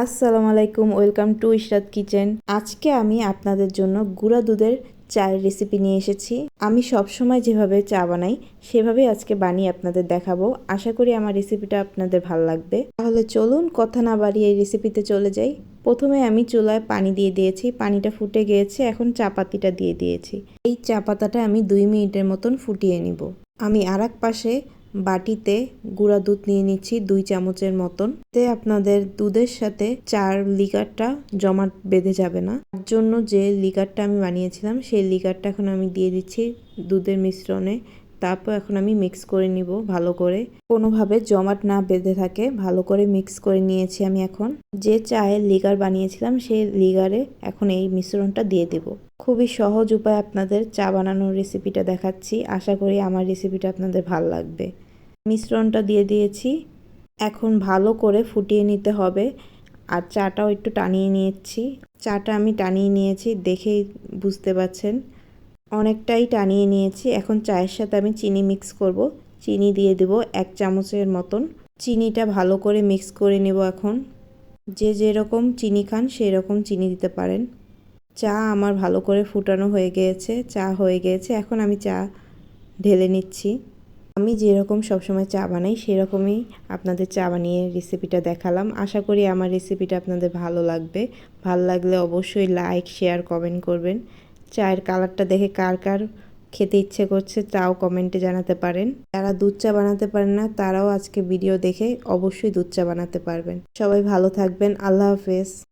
আসসালামু আলাইকুম, welcome to Ishrat kitchen. আজকে আমি আপনাদের জন্য গুঁড়া দুধের চায়ের রেসিপি নিয়ে এসেছি। আমি সব সময় যেভাবে চা বানাই, সেভাবেই আজকে বানিয়ে আপনাদের দেখাবো। আশা করি আমার রেসিপিটা আপনাদের ভালো লাগবে। তাহলে চলুন কথা না বাড়িয়ে এই রেসিপিতে চলে যাই। প্রথমে আমি চুলায় পানি দিয়ে দিয়েছি। পানিটা ফুটে গিয়েছে, এখন চা পাতিটা দিয়ে দিয়েছি। এই চা পাতাটা আমি দুই মিনিটের মতন ফুটিয়ে নিব। আমি আর এক পাশে বাটিতে গুঁড়া দুধ নিয়ে নিচ্ছি দুই চামচের মতন। তে আপনাদের দুধের সাথে চার লিকারটা জমাট বেঁধে যাবে না। তার জন্য যে লিকারটা আমি বানিয়েছিলাম, সেই লিকারটা এখন আমি দিয়ে দিচ্ছি দুধের মিশ্রণে। তারপর এখন আমি মিক্স করে নিব ভালো করে। কোনোভাবে জমাট না বেঁধে থাকে, ভালো করে মিক্স করে নিয়েছি আমি এখন। যে চায়ের লিগার বানিয়েছিলাম, সেই লিগারে এখন এই মিশ্রণটা দিয়ে দেব। খুবই সহজ উপায় আপনাদের চা বানানোর রেসিপিটা দেখাচ্ছি। আশা করি আমার রেসিপিটা আপনাদের ভালো লাগবে। মিশ্রণটা দিয়ে দিয়েছি। এখন ভালো করে ফুটিয়ে নিতে হবে। আর চাটাও একটু টানিয়ে নিয়েছি। চাটা আমি টানিয়ে নিয়েছি, দেখেই বুঝতে পারছেন অনেকটাই টানিয়ে নিয়েছি। এখন চায়ের সাথে আমি চিনি মিক্স করব। চিনি দিয়ে দেব এক চামচের মতন। চিনিটা ভালো করে মিক্স করে নেব এখন। যে যেরকম চিনি খান সেই রকম চিনি দিতে পারেন। চা আমার ভালো করে ফুটানো হয়ে গিয়েছে চা হয়ে গিয়েছে এখন আমি চা ঢেলে নিচ্ছি। আমি যেরকম সবসময় চা বানাই, সেরকমই আপনাদের চা বানিয়ে রেসিপিটা দেখালাম। আশা করি আমার রেসিপিটা আপনাদের ভালো লাগবে। ভালো লাগলে অবশ্যই লাইক শেয়ার কমেন্ট করবেন। চায়ের কালারটা দেখে কার কার খেতে ইচ্ছে করছে, তাও কমেন্টে জানাতে পারেন। যারা দুধ চা বানাতে পারেন না, তারাও আজকে ভিডিও দেখে অবশ্যই দুধ চা বানাতে পারবেন। সবাই ভালো থাকবেন। আল্লাহ হাফেজ।